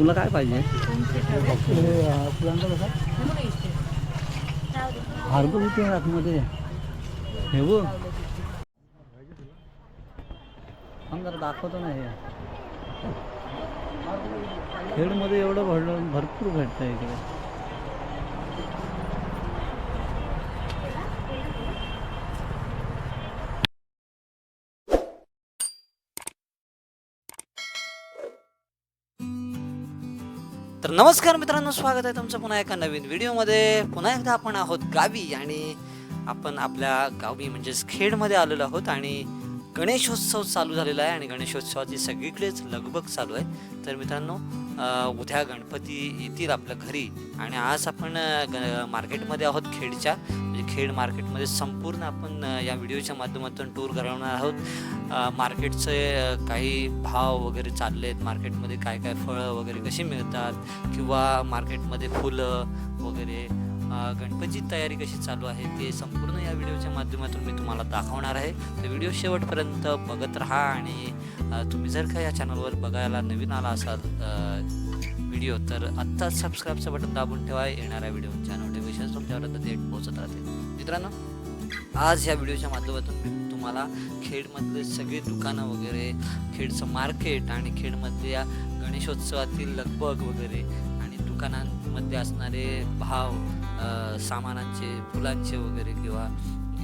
तुला काय पाहिजे? हार्बर होते आतमध्ये. हे बघ. थांब जरा दाखवतो ना हे. खेडमध्ये एवढं भरलं भरपूर भेटतं इकडे. तर नमस्कार मित्रांनो स्वागत आहे तुमचं पुन्हा एका नवीन व्हिडिओमध्ये. पुन्हा एकदा आपण आहोत गावी आणि आपण आपल्या गावी म्हणजेच खेडमध्ये आलेलो आहोत आणि गणेशोत्सव चालू झालेला आहे आणि गणेशोत्सवाची सगळीकडेच लगबग चालू आहे. तर मित्रांनो उद्या गणपती येतील आपल्या घरी आणि आज आपण ग मार्केटमध्ये आहोत खेडच्या. म्हणजे खेड मार्केटमध्ये संपूर्ण आपण या व्हिडिओच्या माध्यमातून टूर करवणार आहोत. मार्केटचे काही भाव वगैरे चालले आहेत मार्केटमध्ये काय काय फळं वगैरे कशी मिळतात? किंवा मार्केटमध्ये फुलं वगैरे गणपतीची तयारी कशी चालू आहे? ते संपूर्ण या व्हिडिओच्या माध्यमातून मी तुम्हाला दाखवणार आहे. तर व्हिडिओ शेवटपर्यंत बघत राहा आणि तुम्ही जर का या चॅनलवर बघायला नवीन आला असाल व्हिडिओ तर आत्ताच सबस्क्राईबचं बटन दाबून ठेवा. येणाऱ्या व्हिडिओच्या नोटिफिकेशन तुमच्यापर्यंत थेट पोहोचत राहते मित्रांनो आज या व्हिडिओच्या माध्यमातून मी तुम्हाला खेडमधले सगळे दुकानं वगैरे खेडचं मार्केट आणि खेडमधल्या गणेशोत्सवातील लगबग वगैरे आणि दुकानांमध्ये असणारे भाव सामानांचे फुलांचे वगैरे किंवा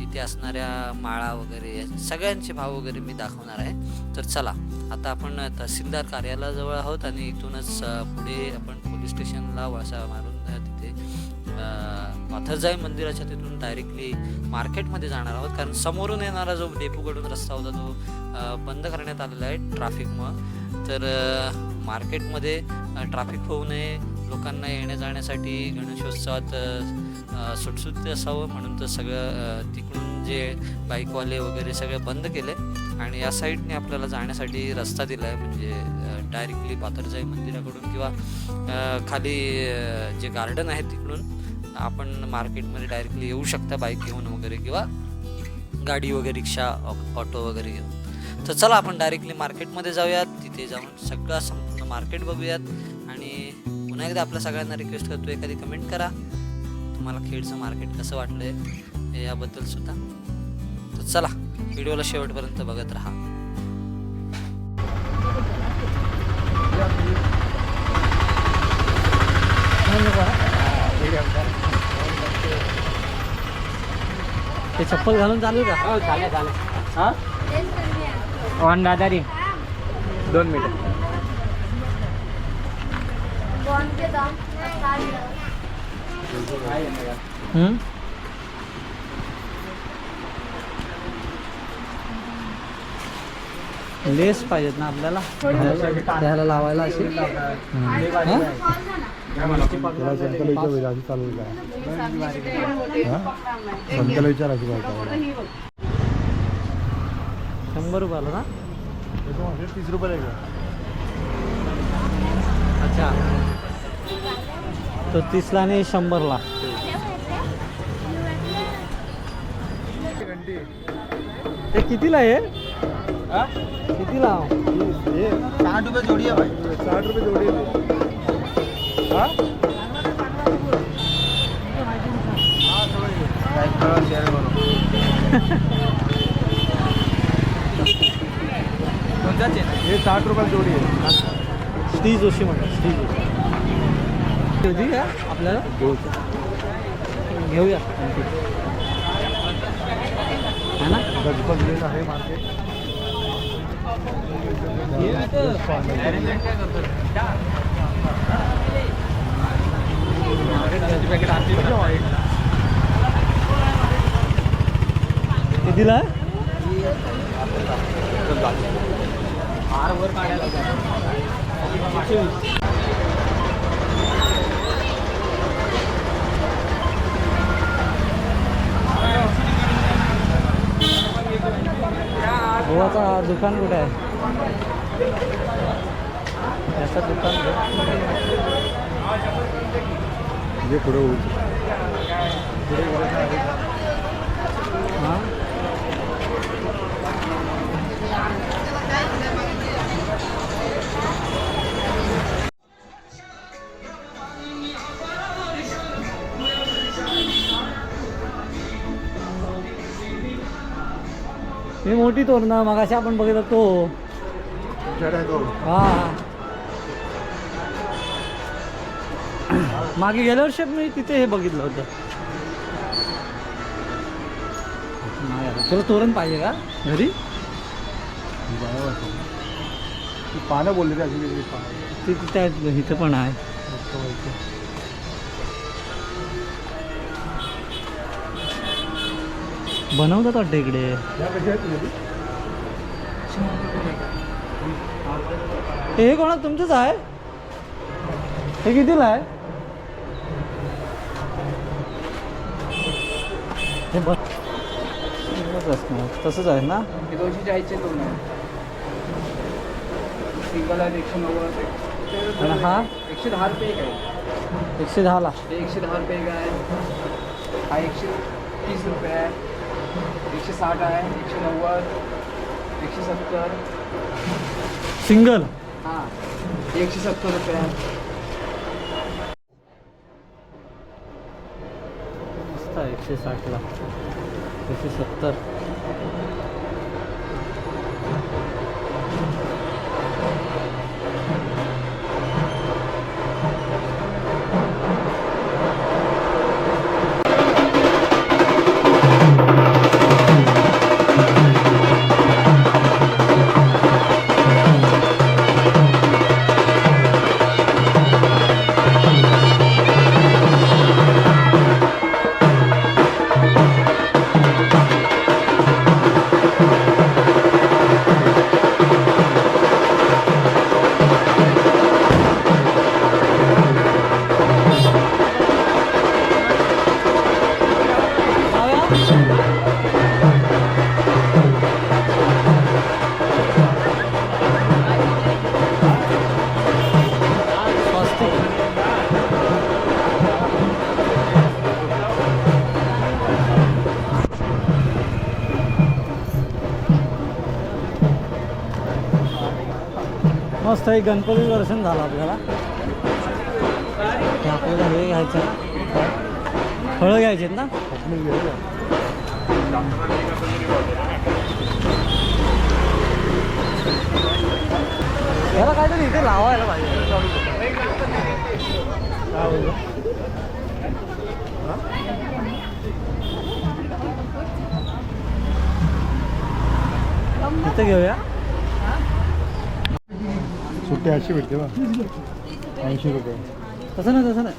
इथे असणाऱ्या माळा वगैरे सगळ्यांचे भाव वगैरे मी दाखवणार आहे. तर चला आता आपण तहसीलदार कार्यालयाजवळ आहोत आणि इथूनच पुढे आपण पोलीस स्टेशनला वळसा मारून तिथे पाथरजाई मंदिराच्या तिथून डायरेक्टली मार्केटमध्ये जाणार आहोत. कारण समोरून येणारा जो डेपूकडून रस्ता होता तो बंद करण्यात आलेला आहे ट्राफिकमुळं. तर मार्केटमध्ये ट्राफिक होऊ नये लोकांना येण्या जाण्यासाठी गणेशोत्सवात अ, असावं म्हणून तर सगळं तिकडून जे बाईकवाले वगैरे सगळे बंद केले आणि या साईडने आपल्याला जाण्यासाठी रस्ता दिला आहे म्हणजे डायरेक्टली पाथरजाई मंदिराकडून किंवा खाली जे गार्डन आहे तिकडून आपण मार्केटमध्ये डायरेक्टली येऊ शकता बाईक घेऊन वगैरे किंवा गाडी वगैरे रिक्षा ऑटो वगैरे घेऊन. तर चला आपण डायरेक्टली मार्केटमध्ये जाऊयात. तिथे जाऊन सगळं संपूर्ण मार्केट बघूयात. आणि पुन्हा एकदा आपल्या सगळ्यांना रिक्वेस्ट करतो एखादी कमेंट करा. तुम्हाला खेडचं मार्केट कसं वाटलंय हे याबद्दल सुद्धा. तर चला व्हिडिओला शेवटपर्यंत बघत राहा. ते चप्पल घालून चालू का? हो झालं झालं हां? ऑन दादारी. दोन मिनिट? लेस पाहिजेत ना आपल्याला? लावायला अशी? हं? विचारायची शंभर रुपयाला ना? तीस रुपये अच्छा. तो तीसला आणि शंभरला. ते कितीला आहे? कितीला? साठ रुपये जोडी आहे भाई. साठ रुपये जोडी हा? शेअर करू हे साठ रुपये जोडी आहे. श्री जोशी म्हणतात श्री जोशी. होती का आपल्याला? घेऊया. आणखी. है ना? गजबज लेन आहे? मार्केट कितीला गोवाचा दुकान कुठे आहे? याचं दुकान? जे पुढे होईल हां? मी मोठी तोरणं मगाशी आपण बघितलं तो. हा. मागे गेल्या वर्षी मी तिथे हे बघितलं होतं. तुला तोरण पाहिजे का घरी? पानं बोलले ते अशी वेगळी पानं. ते तिथे इथं पण आहे. बनवतात वाटतं इकडे? या कशा आहेत हे कोणा तुमचंच आहे? हे कितीला आहे? हे बस तसंच आहे ना? हे दोनशे चाळीसचे दोन आहे सिंगल आहे एकशे नव्वद आणि हा? एकशे दहा रुपये एक आहे एकशे दहाला हे एकशे दहा रुपये एक आहे. हा एकशे तीस रुपये आहे. एकशे साठ आहे एकशे नव्वद एकशे सत्तर. सिंगल? हां एकशे सत्तर रुपये आहे. मस्त आहे एकशे साठला. एकशे सत्तर. मस्त एक गणपती दर्शन झालं आपल्याला. हे आपल्याला हे घ्यायचं. फळं घ्यायचे ना? याला काहीतरी इथे लावायला पाहिजे. काय इथं घेऊया. सुट्टी अशी भेटते बा. ऐंशी रुपये. तसं नाही तसं नाही.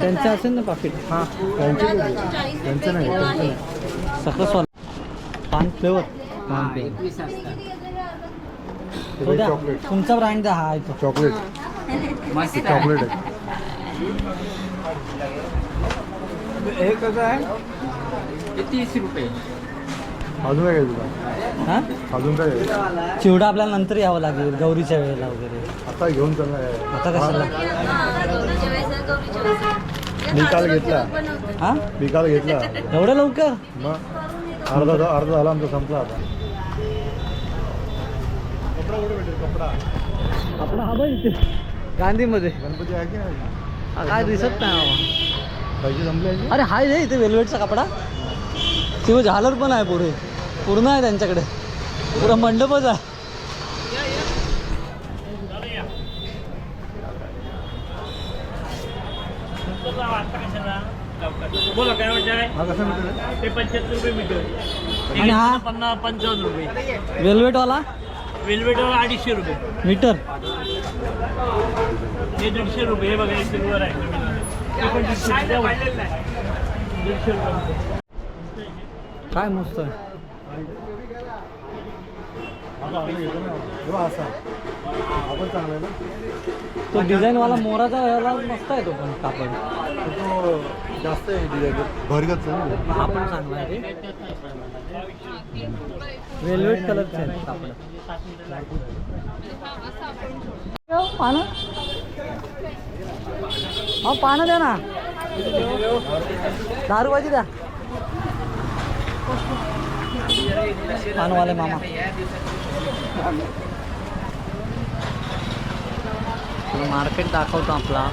त्यांचं असेल ना पाकिट हां त्यांचे? त्यांचं नाही त्यांचं नाही. सकस पान फ्लेवर. पान हां फ्लेवर. चॉकलेट तुमचा ब्रँड द्या हा इथं. चॉकलेट मस्त आहे. चॉकलेट आहे. हे कसं आहे? तीस रुपये. अजून काय तुला? हां? अजून काय घ्यायचं चिवडा आपल्याला नंतर यावं लागेल गौरीच्या वेळेला वगैरे. आता घेऊन चालणार आता कशाला? मी काल घेतला. हां? मी काल घेतला. एवढं लवकर? मग? अर्धा झा- अर्धा झाला आमचा संपला आता. कपडा हा बघ इथे गांधीमध्ये. गणपती आहे की नाही? हा, काय दिसत नाही बाबा. पैसे संपले आहे की? अरे हाय रे इथे वेलवेटचा कपडा. किंवा झालर पण आहे पुढे. पूर्ण आहे त्यांच्याकडे. पुरा मंडपच आहे. बोला काय? ते पंच्याहत्तर रुपये मीटर. आणि हा? पन्नास पंचावन्न रुपये. वेलवेटवाला? वेल्वेटवर अडीचशे रुपये. मीटर? हे दीडशे रुपये हे बघा सिल्वर आहे. दीडशे रुपये. काय मस्त आहे. आता आपण घेतो तो डिझाईनवाला मोराचा ह्याला मस्त आहे तो पण कापड. तो जास्त आहे डिझाईन भरगत हा पण चांगला आहे रे वेलवेट कलरचे आहे कापड. पानं हा पानं द्या ना. दहा रुपयाची द्या. पानवाले मामा. मार्केट दाखवतो आपला.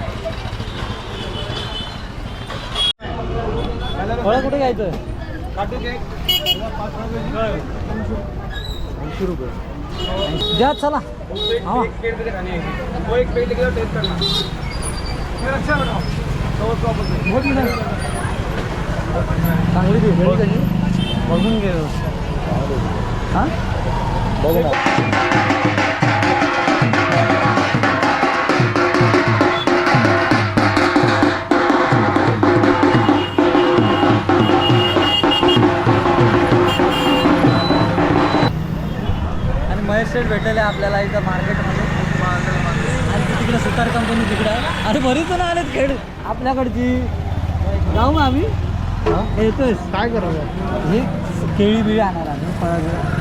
फळं कुठे घ्यायचं? ऐंशी रुपये. द्या चला. हा. चांगली बघून घे. हां? बघू महेश भेटलेले आपल्याला इथं मार्केटमध्ये. आणि तिकडे सुतार कंपनी तिकडे आहे. अरे बरीच जण आलेत खेळ. आपल्याकडची. जाऊ मग आम्ही. येतोय. काय करायचं हे केळी बिळी आणणार आम्ही फळं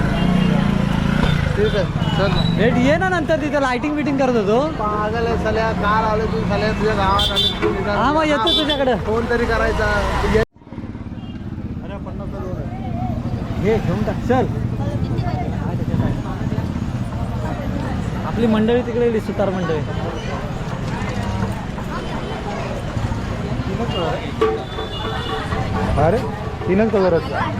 ठीक आहे चल भेट ये ना नंतर तिथे लाइटिंग बिटिंग करत होतो. पागल आहे साल्या. कार आले तू साल्या. तुझ्या गावात आले तू निघाला. हा मग येतो तुझ्याकडे. फोन तरी करायचा. तू ये. अरे पन्नास हे घेऊन टाक. चल. आपली मंडळी तिकडे गेली सुतार मंडळी. अरे तीनच कलर आहेत.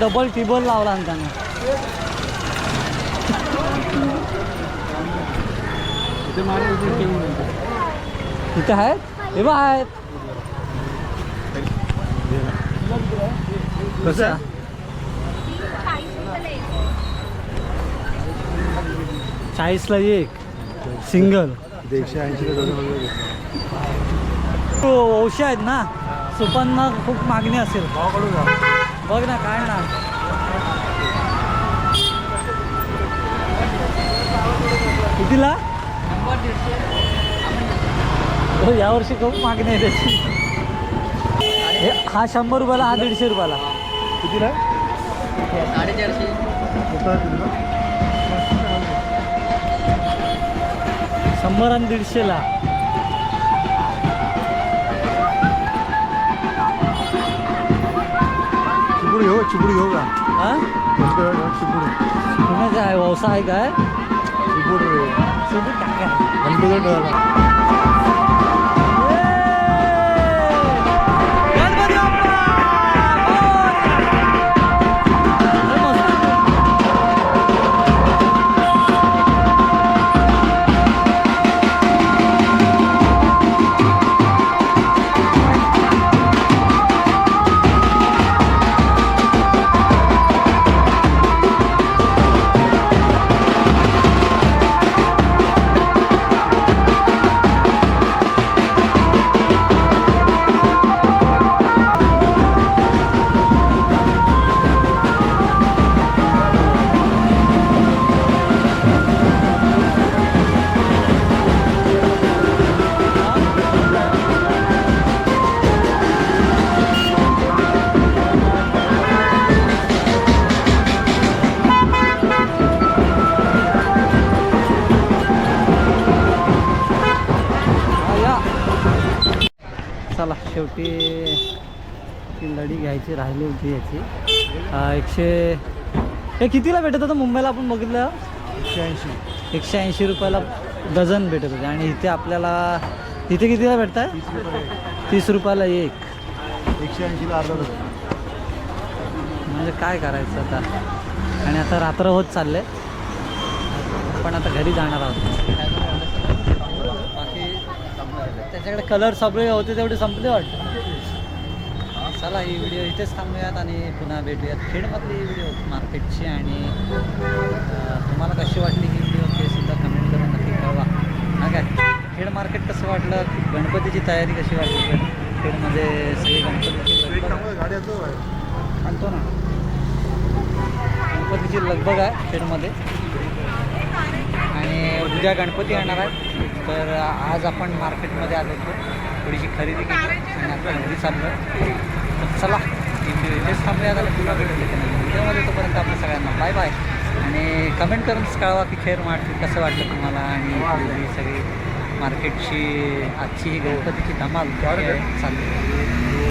डबल टिबल लावला आणि त्यानं. इथे आहेत? हे बा आहेत. कसं? चाळीसला एक. सिंगल इथे एकशे वगैरे औषध आहेत ना. सुपांना खूप मागणी असेल. भावाकडून जा बघ ना काय ना कितीला? हो यावर्षी खूप मागणी आहे त्याची. हे हा शंभर रुपयाला हा दीडशे रुपयाला. कितीला? साडेचारशे. शंभर आणि दीडशेला चिपुडी घेऊ चिपुडी घेऊ का? हा? चिपुडी कुणाचा आहे व्यवसाय काय? चिपुड सोबत टाका. शेवटी ती लढी घ्यायची राहिली होती याची. एकशे हे कितीला भेटत होतं? मुंबईला आपण बघितलं. एकशे ऐंशी. एकशे ऐंशी रुपयाला डझन भेटत होते. आणि इथे आपल्याला इथे कितीला भेटत आहे तीस रुपये तीस रुपयाला एक. एकशे ऐंशीला अर्धा डझन. म्हणजे काय करायचं आता? आणि आता रात्र होत चालले पण आता घरी जाणार आहोत. त्याच्याकडे कलर सगळे होते तेवढे संपले वाटतं. चला ही व्हिडिओ इथेच थांबूयात आणि पुन्हा भेटूयात. खेडमधली ही व्हिडिओ मार्केटची आणि तुम्हाला कशी वाटली ही व्हिडिओ ते सुद्धा कमेंट करून नक्की कळवा. हा काय खेड मार्केट कसं वाटलं? गणपतीची तयारी कशी वाटली खेड खेडमध्ये सगळी गणपतीची आणतो ना. गणपतीची लगबग आहे खेडमध्ये. आणि उद्या गणपती येणार आहे. तर आज आपण मार्केटमध्ये आलो होतो. थोडीशी खरेदी केली. आणि आता घरी चाललं तर चला इथेच थांबूया. आता पुन्हा भेटूया. व्हिडिओमध्ये तोपर्यंत आपल्या सगळ्यांना बाय बाय आणि कमेंट करून कळवा की खेर मार्केट कसं वाटलं तुम्हाला आणि सगळी मार्केटची आजची ही गणपतीची धमाल चालली